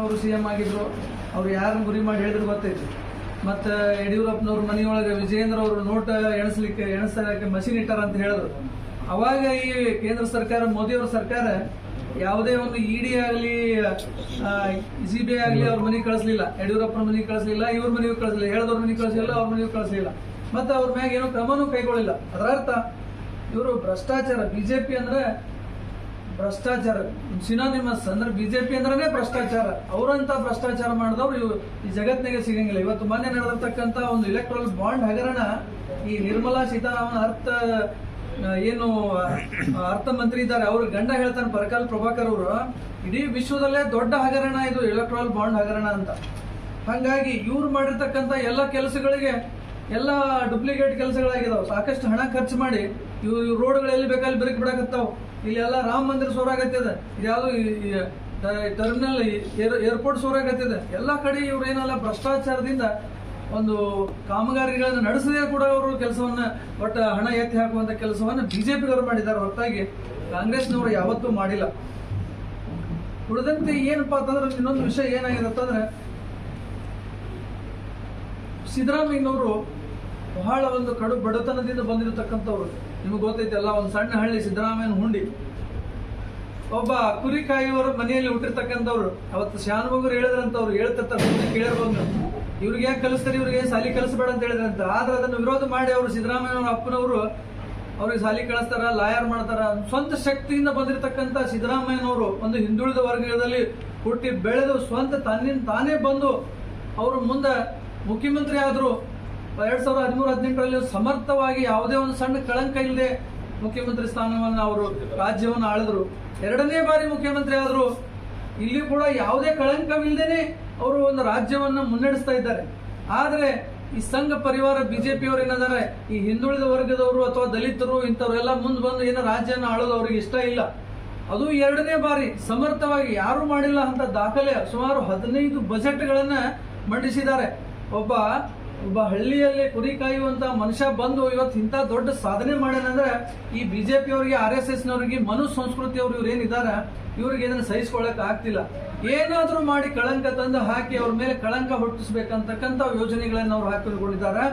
ಅವರು C M ಆಗಿದ್ರು, ಅವ್ರು ಯಾರನ್ನ ಗುರಿ ಮಾಡಿ ಹೇಳಿದ್ರು ಗೊತ್ತೈತಿ. ಮತ್ತು ಯಡಿಯೂರಪ್ಪನವ್ರ ಮನೆಯೊಳಗೆ ವಿಜಯೇಂದ್ರ ಅವರು ನೋಟ್ ಎಣಿಸ್ಲಿಕ್ಕೆ ಎಣಿಸಲಿಕ್ಕೆ ಮಷಿನ್ ಇಟ್ಟಾರ ಅಂತ ಹೇಳಿದ್ರು. ಅವಾಗ ಈ ಕೇಂದ್ರ ಸರ್ಕಾರ, ಮೋದಿಯವರ ಸರ್ಕಾರ ಯಾವುದೇ ಒಂದು ಇಡಿ ಆಗಲಿ ಸಿ ಬಿ ಆಗಲಿ ಅವ್ರ ಮನೆಗೆ ಕಳಿಸ್ಲಿಲ್ಲ. ಯಡಿಯೂರಪ್ಪನ ಮನೆಗೆ ಕಳಿಸ್ಲಿಲ್ಲ, ಇವ್ರ ಮನೆಗೆ ಕಳಿಸ್ಲಿಲ್ಲ ಹೇಳಿದವ್ರ ಮನೆಗೆ ಕಳಿಸ್ಲಿಲ್ಲ, ಅವ್ರ ಮನೆಗೂ ಕಳಿಸ್ಲಿಲ್ಲ. ಮತ್ತೆ ಅವ್ರ ಮ್ಯಾಗ ಏನೋ ಕ್ರಮನೂ ಕೈಗೊಳ್ಳಿಲ್ಲ. ಅದರ ಅರ್ಥ ಇವರು ಭ್ರಷ್ಟಾಚಾರ ಬಿಜೆಪಿ ಅಂದ್ರೆ ಭ್ರಷ್ಟಾಚಾರ. ಸಿನಾನಿಮಸ್ ಅಂದ್ರೆ ಬಿಜೆಪಿ ಅಂದ್ರೆ ಭ್ರಷ್ಟಾಚಾರ. ಅವರಂತ ಭ್ರಷ್ಟಾಚಾರ ಮಾಡಿದವ್ರು ಇವು ಈ ಜಗತ್ತಿನಾಗೆ ಸಿಗಂಗಿಲ್ಲ. ಇವತ್ತು ಮೊನ್ನೆ ನಡೆದಿರ್ತಕ್ಕಂಥ ಒಂದು ಇಲೆಕ್ಟ್ರಲ್ ಬಾಂಡ್ ಹಗರಣ ಈ ನಿರ್ಮಲಾ ಸೀತಾರಾಮನ್ ಅರ್ಥ ಏನು ಅರ್ಥ ಮಂತ್ರಿ ಇದ್ದಾರೆ. ಅವ್ರ ಗಂಡ ಹೇಳ್ತಾನೆ ಪರಕಾಲ್ ಪ್ರಭಾಕರ್ ಅವರು. ಇಡೀ ವಿಶ್ವದಲ್ಲೇ ದೊಡ್ಡ ಹಗರಣ ಇದು ಇಲೆಕ್ಟ್ರಲ್ ಬಾಂಡ್ ಹಗರಣ ಅಂತ. ಹಂಗಾಗಿ ಇವ್ರು ಮಾಡಿರ್ತಕ್ಕಂಥ ಎಲ್ಲ ಕೆಲಸಗಳಿಗೆ ಎಲ್ಲ ಡುಪ್ಲಿಕೇಟ್ ಕೆಲಸಗಳಾಗಿದಾವೆ ಸಾಕಷ್ಟು ಹಣ ಖರ್ಚು ಮಾಡಿ ಇವು ಇವು ರೋಡ್ಗಳು ಎಲ್ಲಿ ಬೇಕಲ್ಲಿ ಬಿರುಕು ಬಿಡಕತ್ತಾವ. ಇಲ್ಲಿ ಎಲ್ಲ ರಾಮ ಮಂದಿರ ಸೋರಾಗತ್ತಿದೆ. ಇದ್ಯಾವುದು ಟರ್ಮಿನಲ್ ಏರ್ಪೋರ್ಟ್ ಸೋರಾಗತ್ತಿದೆ. ಎಲ್ಲ ಕಡೆ ಇವ್ರು ಏನಲ್ಲ ಭ್ರಷ್ಟಾಚಾರದಿಂದ ಒಂದು ಕಾಮಗಾರಿಗಳನ್ನ ನಡೆಸದೇ ಕೂಡ ಅವರು ಕೆಲಸವನ್ನ, ಒಟ್ಟ ಹಣ ಎತ್ತಿ ಹಾಕುವಂತ ಕೆಲಸವನ್ನ ಬಿಜೆಪಿಗವರು ಮಾಡಿದ್ದಾರೆ ಹೊರತಾಗಿ ಕಾಂಗ್ರೆಸ್ನವರು ಯಾವತ್ತೂ ಮಾಡಿಲ್ಲ. ಉಳಿದಂತೆ ಏನಪ್ಪಾ ಅಂತಂದ್ರೆ ಇನ್ನೊಂದು ವಿಷಯ ಏನಾಗಿದೆ ಅಂತಂದ್ರೆ ಸಿದ್ದರಾಮಯ್ಯನವರು ಬಹಳ ಒಂದು ಕಡು ಬಡತನದಿಂದ ಬಂದಿರತಕ್ಕಂಥವ್ರು. ನಿಮಗೆ ಗೊತ್ತೈತಲ್ಲ ಒಂದು ಸಣ್ಣ ಹಳ್ಳಿ ಸಿದ್ದರಾಮಯ್ಯನ ಹುಂಡಿ. ಒಬ್ಬ ಕುರಿ ಕಾಯುವವರು ಮನೆಯಲ್ಲಿ ಹುಟ್ಟಿರ್ತಕ್ಕಂಥವ್ರು. ಅವತ್ತು ಶಾನುಭೋಗರು ಹೇಳಿದ್ರಂತವ್ರು ಹೇಳ್ತಿರ್ತಾರೆ ಕೇಳಿರ್ಬೋದು ಇವ್ರಿಗೆ ಏನು ಕಲಿಸ್ತಾರೆ, ಇವ್ರಿಗೆ ಸಾಲಿ ಕಲಿಸ್ಬೇಡ ಅಂತ ಹೇಳಿದ್ರಂತ ಆದ್ರೆ ಅದನ್ನು ವಿರೋಧ ಮಾಡಿ ಅವರು ಸಿದ್ದರಾಮಯ್ಯನವ್ರ ಅಪ್ಪನವರು, ಅವ್ರಿಗೆ ಸಾಲಿ ಕಳಿಸ್ತಾರ, ಲಾಯರ್ ಮಾಡ್ತಾರ. ಸ್ವಂತ ಶಕ್ತಿಯಿಂದ ಬಂದಿರತಕ್ಕಂಥ ಸಿದ್ದರಾಮಯ್ಯನವರು ಒಂದು ಹಿಂದುಳಿದ ವರ್ಗದಲ್ಲಿ ಹುಟ್ಟಿ ಬೆಳೆದು ಸ್ವಂತ ತನ್ನಿಂದ ತಾನೇ ಬಂದು ಅವರು ಮುಂದೆ ಮುಖ್ಯಮಂತ್ರಿ ಆದರೂ ಎರಡ್ ಸಾವಿರದ ಹದಿಮೂರು ಹದಿನೆಂಟರಲ್ಲಿ ಸಮರ್ಥವಾಗಿ ಯಾವುದೇ ಒಂದು ಸಣ್ಣ ಕಳಂಕ ಇಲ್ಲದೆ ಮುಖ್ಯಮಂತ್ರಿ ಸ್ಥಾನವನ್ನು ಅವರು ರಾಜ್ಯವನ್ನು ಆಳಿದ್ರು. ಎರಡನೇ ಬಾರಿ ಮುಖ್ಯಮಂತ್ರಿ ಆದರೂ ಇಲ್ಲಿ ಕೂಡ ಯಾವುದೇ ಕಳಂಕವಿಲ್ಲದೇನೆ ಅವರು ಒಂದು ರಾಜ್ಯವನ್ನ ಮುನ್ನಡೆಸ್ತಾ ಇದ್ದಾರೆ. ಆದರೆ ಈ ಸಂಘ ಪರಿವಾರ ಬಿಜೆಪಿಯವರು ಏನಾದರೆ ಈ ಹಿಂದುಳಿದ ವರ್ಗದವರು ಅಥವಾ ದಲಿತರು ಇಂಥವರೆಲ್ಲ ಮುಂದೆ ಬಂದು ಏನೋ ರಾಜ್ಯನ ಆಳೋದು ಅವ್ರಿಗೆ ಇಷ್ಟ ಇಲ್ಲ. ಅದು ಎರಡನೇ ಬಾರಿ ಸಮರ್ಥವಾಗಿ ಯಾರು ಮಾಡಿಲ್ಲ ಅಂತ ದಾಖಲೆ ಸುಮಾರು ಹದಿನೈದು ಬಜೆಟ್ಗಳನ್ನು ಮಂಡಿಸಿದ್ದಾರೆ. ಒಬ್ಬ ಒಬ್ಬ ಹಳ್ಳಿಯಲ್ಲಿ ಕುರಿ ಕಾಯುವಂತ ಮನುಷ್ಯ ಬಂದು ಇವತ್ತು ಇಂಥ ದೊಡ್ಡ ಸಾಧನೆ ಮಾಡ್ಯಾನಂದ್ರೆ ಈ ಬಿಜೆಪಿ ಅವರಿಗೆ ಆರ್ ಎಸ್ ಎಸ್ ನವರಿಗೆ ಮನು ಸಂಸ್ಕೃತಿ ಅವ್ರು ಇವ್ರು ಏನಿದ್ದಾರೆ ಇವ್ರಿಗೆ ಇದನ್ನು ಸಹಿಸ್ಕೊಳಕ್ ಆಗ್ತಿಲ್ಲ. ಏನಾದರೂ ಮಾಡಿ ಕಳಂಕ ತಂದು ಹಾಕಿ ಅವ್ರ ಮೇಲೆ ಕಳಂಕ ಹುಟ್ಟಿಸ್ಬೇಕಂತಕ್ಕಂಥ ಯೋಜನೆಗಳನ್ನು ಅವ್ರು ಹಾಕಿಕೊಂಡಿದ್ದಾರೆ.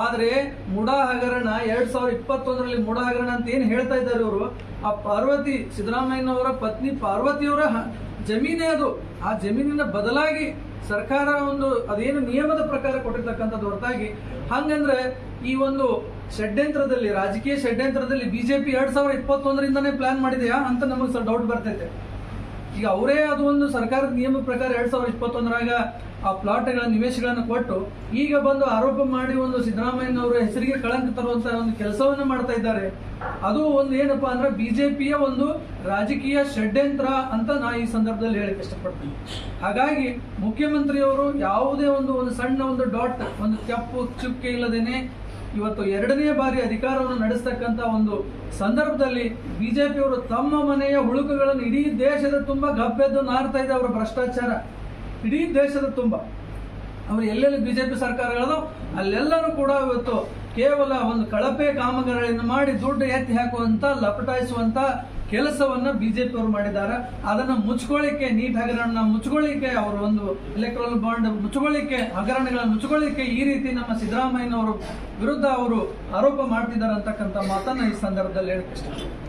ಆದ್ರೆ ಮುಡಾ ಹಗರಣ, ಎರಡ್ ಸಾವಿರದ ಇಪ್ಪತ್ತೊಂದರಲ್ಲಿ ಮುಡಾ ಹಗರಣ ಅಂತ ಏನ್ ಹೇಳ್ತಾ ಇದ್ದಾರೆ ಇವರು? ಆ ಪಾರ್ವತಿ ಸಿದ್ದರಾಮಯ್ಯನವರ ಪತ್ನಿ ಪಾರ್ವತಿಯವರ ಜಮೀನೇ ಅದು. ಆ ಜಮೀನಿನ ಬದಲಾಗಿ ಸರ್ಕಾರ ಒಂದು, ಅದೇನು ನಿಯಮದ ಪ್ರಕಾರ ಕೊಟ್ಟಿರ್ತಕ್ಕಂಥದ್ದು ಹೊರತಾಗಿ, ಹಂಗಂದ್ರೆ ಈ ಒಂದು ಷಡ್ಯಂತ್ರದಲ್ಲಿ, ರಾಜಕೀಯ ಷಡ್ಯಂತ್ರದಲ್ಲಿ ಬಿಜೆಪಿ ಎರಡ್ ಸಾವಿರದ ಇಪ್ಪತ್ತೊಂದರಿಂದನೇ ಪ್ಲಾನ್ ಮಾಡಿದೆಯಾ ಅಂತ ನಮಗೆ ಸ್ವಲ್ಪ ಡೌಟ್ ಬರ್ತೈತೆ. ಈಗ ಅವರೇ ಅದು ಒಂದು ಸರ್ಕಾರದ ನಿಯಮ ಪ್ರಕಾರ ಎರಡ್ ಸಾವಿರದ ಇಪ್ಪತ್ತೊಂದರಾಗ ಆ ಪ್ಲಾಟ್ಗಳ ನಿವೇಶಗಳನ್ನು ಕೊಟ್ಟು ಈಗ ಬಂದು ಆರೋಪ ಮಾಡಿ ಒಂದು ಸಿದ್ದರಾಮಯ್ಯನವರ ಹೆಸರಿಗೆ ಕಳಂಕ ತರುವಂತ ಒಂದು ಕೆಲಸವನ್ನು ಮಾಡ್ತಾ ಇದ್ದಾರೆ. ಅದು ಒಂದು ಏನಪ್ಪಾ ಅಂದ್ರೆ ಬಿಜೆಪಿಯ ಒಂದು ರಾಜಕೀಯ ಷಡ್ಯಂತ್ರ ಅಂತ ನಾ ಈ ಸಂದರ್ಭದಲ್ಲಿ ಹೇಳಕ್ಕೆ ಇಷ್ಟಪಡ್ತೀನಿ. ಹಾಗಾಗಿ ಮುಖ್ಯಮಂತ್ರಿಯವರು ಯಾವುದೇ ಒಂದು ಒಂದು ಸಣ್ಣ ಒಂದು ಡಾಟ್, ಒಂದು ಚಪ್ಪು ಚುಕ್ಕೆ ಇಲ್ಲದೇನೆ ಇವತ್ತು ಎರಡನೇ ಬಾರಿ ಅಧಿಕಾರವನ್ನು ನಡೆಸ್ತಕ್ಕಂಥ ಒಂದು ಸಂದರ್ಭದಲ್ಲಿ ಬಿಜೆಪಿಯವರು ತಮ್ಮ ಮನೆಯ ಹುಳುಕುಗಳನ್ನು ಇಡೀ ದೇಶದ ತುಂಬಾ ಗಬ್ಬೆದ್ದು ನಾರ್ತಾ ಇದೆ ಅವರ ಭ್ರಷ್ಟಾಚಾರ. ಇಡೀ ದೇಶದ ತುಂಬ. ಅವರು ಎಲ್ಲೆಲ್ಲಿ ಬಿಜೆಪಿ ಸರ್ಕಾರಗಳದೋ ಅಲ್ಲೆಲ್ಲರೂ ಕೂಡ ಇವತ್ತು ಕೇವಲ ಒಂದು ಕಳಪೆ ಕಾಮಗಾರಿಗಳನ್ನು ಮಾಡಿ ದುಡ್ಡು ಎತ್ತಿ ಹಾಕುವಂತ, ಲಪಟಾಯಿಸುವಂತ ಕೆಲಸವನ್ನ ಬಿಜೆಪಿ ಅವರು ಮಾಡಿದ್ದಾರೆ. ಅದನ್ನ ಮುಚ್ಕೊಳ್ಳಿಕ್ಕೆ, ನೀಟ್ ಹಗರಣ ಮುಚ್ಕೊಳ್ಳಿಕ್ಕೆ, ಅವರು ಒಂದು ಎಲೆಕ್ಟ್ರಲ್ ಬಾಂಡ್ ಮುಚ್ಕೊಳ್ಳಿಕ್ಕೆ, ಹಗರಣಗಳನ್ನು ಮುಚ್ಕೊಳ್ಳಿಕ್ಕೆ ಈ ರೀತಿ ನಮ್ಮ ಸಿದ್ದರಾಮಯ್ಯನವರು ವಿರುದ್ಧ ಅವರು ಆರೋಪ ಮಾಡ್ತಿದ್ದಾರೆ ಅಂತಕ್ಕಂಥ ಮಾತನ್ನ ಈ ಸಂದರ್ಭದಲ್ಲಿ ಹೇಳಕ್ಕೆ ಇಷ್ಟಪಡ್ತೀನಿ.